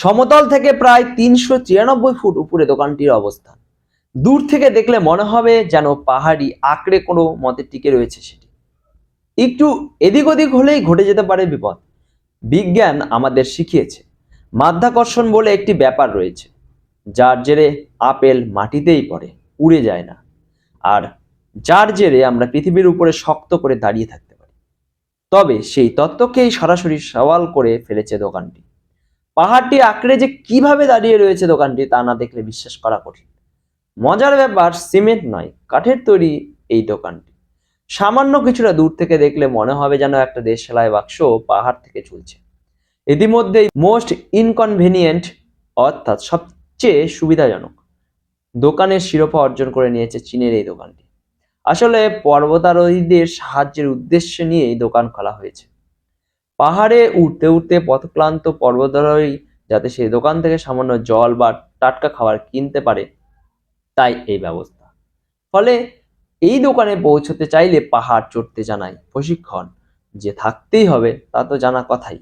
সমতল থেকে প্রায় তিনশো চিরানব্বই ফুট উপরে দোকানটির অবস্থান। দূর থেকে দেখলে মনে হবে যেন পাহাড়ি আঁকড়ে কোনো মতে টিকে রয়েছে সেটি। একটু এদিক ওদিক হলেই ঘটে যেতে পারে বিপদ। বিজ্ঞান আমাদের শিখিয়েছে, মাধ্যাকর্ষণ বলে একটি ব্যাপার রয়েছে, যার জেরে আপেল মাটিতেই পড়ে, উড়ে যায় না। আর যার জেরে আমরা পৃথিবীর উপরে শক্ত করে দাঁড়িয়ে থাকতে পারি। তবে সেই তত্ত্বকেই সরাসরি সওয়াল করে ফেলেছে দোকানটি। পাহাড়টি আঁকড়ে যে কীভাবে দাঁড়িয়ে রয়েছে দোকানটি তা না দেখলে বিশ্বাস করা কঠিন। মজার ব্যাপার, সিমেন্ট নয়, কাঠের তৈরি এই দোকানটি। সামান্য কিছুটা দূর থেকে দেখলে মনে হবে যেন একটা দেশলাই বাক্স পাহাড় থেকে ঝুলছে। ইতিমধ্যেই মোস্ট ইনকনভেনিয়েন্ট, অর্থাৎ সবচেয়ে সুবিধাজনক, দোকানের শিরোপা অর্জন করে নিয়েছে চীনের এই দোকানটি। আসলে পর্বতারোহীদের সাহায্যের উদ্দেশ্য নিয়ে এই দোকান খোলা হয়েছে। পাহাড়ে উঠতে উঠতে পথক্লান্ত পর্বতারোহী যাতে সেই দোকান থেকে সামান্য জল বা টাটকা খাবার কিনতে পারে, তাই এই ব্যবস্থা। ফলে এই দোকানে পৌঁছতে চাইলে পাহাড় চড়তে জানায় প্রশিক্ষণ। যে থাকতেই হবে, তা তো জানা কথাই।